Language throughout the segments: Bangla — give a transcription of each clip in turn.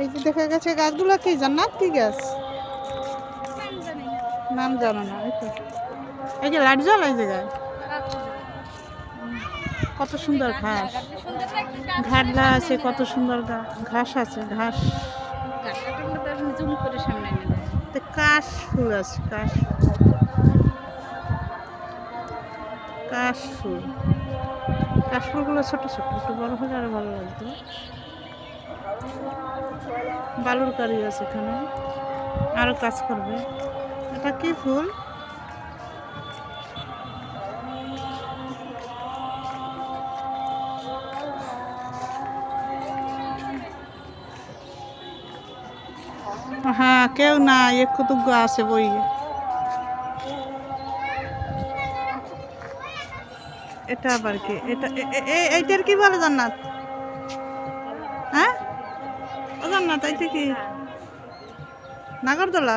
এই যে দেখা গেছে গাছগুলো কি জান্নাত কি গাছ? নাম জানি না। এই তো। এই যে লাইট জ্বল এই জায়গায়। কত সুন্দর ঘাস। ঘাটলা আছে কত সুন্দর ঘাস আছে ঘাস। কাশ ফুল আছে কাশ কাশ ফুল। কাশ ফুলগুলো ছোট ছোট, একটু বড় হলে আরও ভালো লাগতো। বালুর কারি আছে এখানে, আরও কাজ করবে। এটা কি ফুল? হ্যাঁ কেউ না এক কুতুব্য আছে বই এটা আবার কি? এটা এইটার কি বলে জান্নাত? হ্যাঁ? ও জান্নাত, এইটা কি? নাগরদোলা?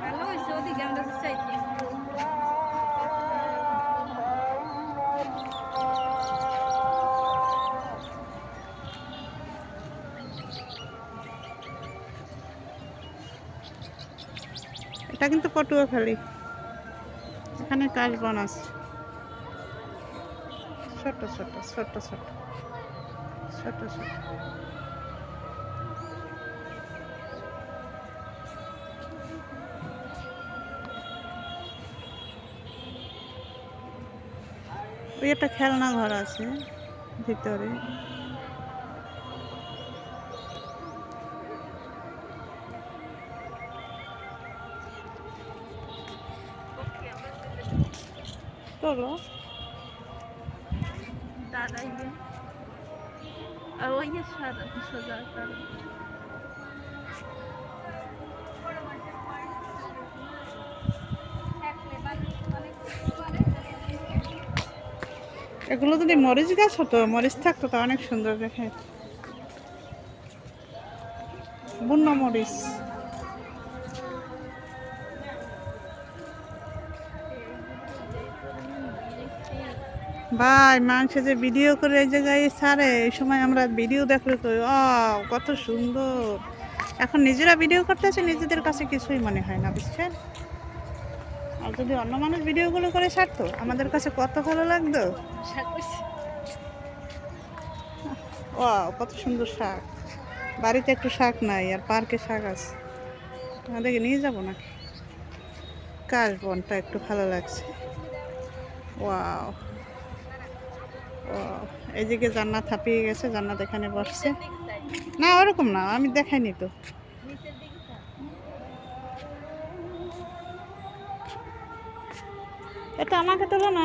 ভালো হয়েছে, ওদিকে আমরা চাইছি এটা কিন্তু পটুয়াখালী এখানে কাশ বন আছে। ছোট ছোট ছোট ছোট। ছোট ছোট। ওই একটা খেলনা ঘর আছে ভিতরে। চলো দাদাই আর ওই যে সাদা সোজা এগুলো যদি মরিচ গাছ হতো মরিচ থাকতো তা অনেক সুন্দর দেখে। বুন্ন মরিচ। ভাই মানুষ যে ভিডিও করে এই জায়গায় ছাড়ে এই সময় আমরা ভিডিও দেখলে তো ও কত সুন্দর। এখন নিজেরা ভিডিও করতেছে নিজেদের কাছে কিছুই মনে হয় না বুঝছেন? আর যদি অন্য মানুষ ভিডিওগুলো করে ছাড়তো আমাদের কাছে কত ভালো লাগতো? ও কত সুন্দর শাক। বাড়িতে একটু শাক নাই আর পার্কে শাক আছে। আমাদেরকে নিয়ে যাব নাকি? কাশ বনটা একটু ভালো লাগছে। ওয়াও। ও এইদিকে জান্নাত হাঁপিয়ে গেছে, জান্নাত এখানে বসছে না, ওরকম না, আমি দেখাইনি তো। এটা আমাকে তোলো না